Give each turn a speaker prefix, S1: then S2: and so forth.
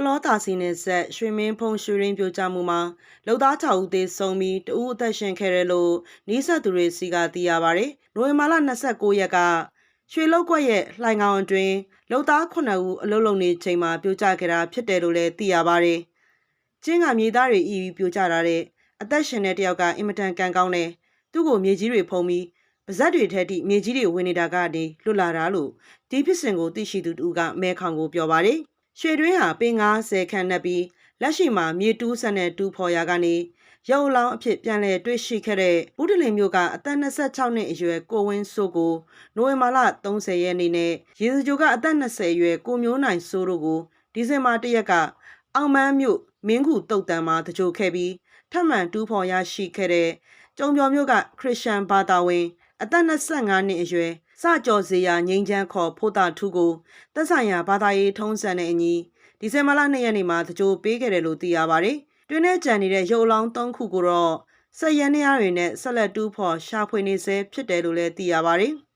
S1: ကလောတာစီနယ်ဆက်ရွှေမင်းဖုံရွှေရင်းပြိုကျမှုမှာလုံသား6ဦးသေဆုံးပြီးတဦးအသက်ရှင်ခဲ့တယ်လို့နီးစပ်သူတွေစီကသိရပါဗျ။နိုဝင်ဘာလ29ရက်ကရွှေလောက်ကွက်ရဲ့လှိုင်ကောင်အတွင်းလုံသား9ဦးအလုလုံနေချိန်မှာပြိုကျခဲ့တာဖြစ်တယ်လို့လည်းသိရပါဗျ။ကျင်းကမြေသားတွေဤပြိုကျတာတဲ့အသက်ရှင်တဲ့တယောက်ကအင်မတန်ကန်ကောင်းတယ်။သူ့ကိုမြေကြီးတွေဖုံးပြီးပါဇက်တွေထဲထိမြေကြီးတွေဝင်နေတာကနေလွတ်လာတာလို့ဒီဖြစ်စဉ်ကိုသိရှိသူတူကမဲခေါင်ကိုပြောပါတယ်။ ရွှေတွင်းဟာပင်90ခန့်နှက်ပြီးလက်ရှိမှာမြေတူးဆက်နဲ့တူးဖော်ရာကနေရုပ်လောင်းအဖြစ်ပြန်လည်တွေ့ရှိခဲ့တဲ့ဦးတလင်မျိုးကအသက်26နှစ်အရွယ်ကိုဝင်းစိုးကိုနိုဝင်ဘာလ30ရက်နေ့နဲ့ရေစကြိုကအသက်20အရွယ်ကိုမျိုးနိုင်စိုးတို့ကိုဒီဇင်ဘာ1ရက်ကအောင်မန်းမြို့မင်းကူတုတ်တန်မှာတကြိုခဲ့ပြီးထပ်မံတူးဖော်ရရှိခဲ့တဲ့ကျုံကျော်မျိုးကခရစ်ယာန်ဘာသာဝင် အသက်25နှစ်အရွယ် စကြော်စရာငိမ့်ချမ်းခေါ်ဖိုးတာထူးကိုသက်ဆိုင်ရာဘာသာရေးထုံးစံတဲ့အညီဒီဇင်ဘာလ2ရက်နေ့မှာတကြိုပေးခဲ့တယ်လို့သိရပါတယ်။တွင်းထဲကြံနေတဲ့ရုပ်အလောင်း3ခုကိုတော့ဆက်ရန်နေရတွေနဲ့ဆက်လက်တူးဖော်ရှာဖွေနေဆဲဖြစ်တယ်လို့လည်းသိရပါတယ်။